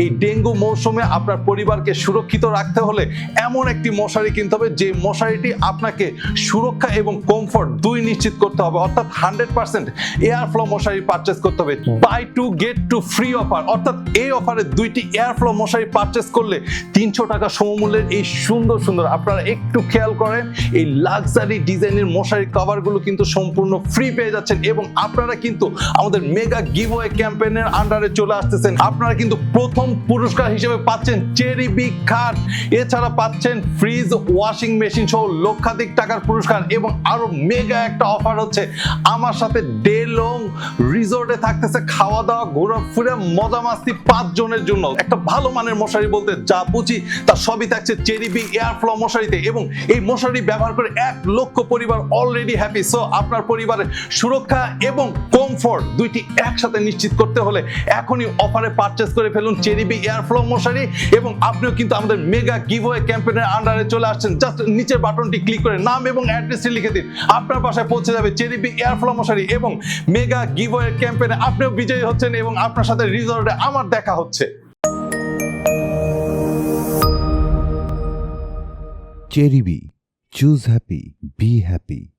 এই ডেঙ্গু মৌসুমে আপনার পরিবারকে সুরক্ষিত রাখতে হলে এমন একটি মশারি কিনতে হবে, যে মশারিটি আপনাকে সুরক্ষা এবং কমফোর্ট দুই নিশ্চিত করতে হবে। অর্থাৎ হান্ড্রেড পার্সেন্ট এয়ার ফ্লো মশারি পারচেস করতে হবে। Buy two get two free offer অর্থাৎ এই অফারে দুইটি এয়ার ফ্লো মশারি পারচেস করলে তিনশো টাকা সমমূল্যের এই সুন্দর সুন্দর, আপনারা একটু খেয়াল করেন, এই লাক্সারি ডিজাইনের মশারি কভারগুলো কিন্তু সম্পূর্ণ ফ্রি পেয়ে যাচ্ছেন এবং আপনারা কিন্তু আমাদের মেগা গিভওয়ে ক্যাম্পেইনের আন্ডারে চলে আসতেছেন। আপনারা কিন্তু প্রথম পুরস্কার হিসেবে পাচ্ছেন চেরি বিগ খাট। এছাড়া পাচ্ছেন ফ্রিজ, ওয়াশিং মেশিন সহ লক্ষাধিক টাকার পুরস্কার এবং আরও মেগা একটা অফার হচ্ছে। আমার সাথে ডে লং রিসোর্টে থাকতেছে খাওয়া দাওয়া ঘোরাফেরা মজা মাস্তি পাঁচ জনের জন্য। একটা ভালো মানের মশারি বলতে যা বুঝি, তা সবই থাকছে চেরি বিগ এয়ার ফ্লো মশারিতে এবং এই মশারি ব্যবহার করে এক লক্ষ পরিবার অলরেডি হ্যাপি সো আপনার পরিবারের সুরক্ষা এবং কমফোর্ট দুইটি একসাথে নিশ্চিত করতে হলে এখনই অফারে পারচেস করে ফেলুন চেরি বিগ এয়ার ফ্লো মশারি এবং আপনিও কিন্তু আমাদের মেগা গিভওয়ে ক্যাম্পেইনের আন্ডারে চলে আসছেন জাস্ট নিচের বাটনটি ক্লিক করে নাম এবং অ্যাড্রেসটি লিখে দিন আপনার বাসায় পৌঁছে যাবে চেরি বিগ এয়ার ফ্লো মশারি এবং মেগা গিভওয়ে ক্যাম্পেইনে আপনিও বিজয়ী হচ্ছেন এবং আপনার সাথে রিসর্টে আমার দেখা হচ্ছে চেরিবি চুজ হ্যাপি. Be happy.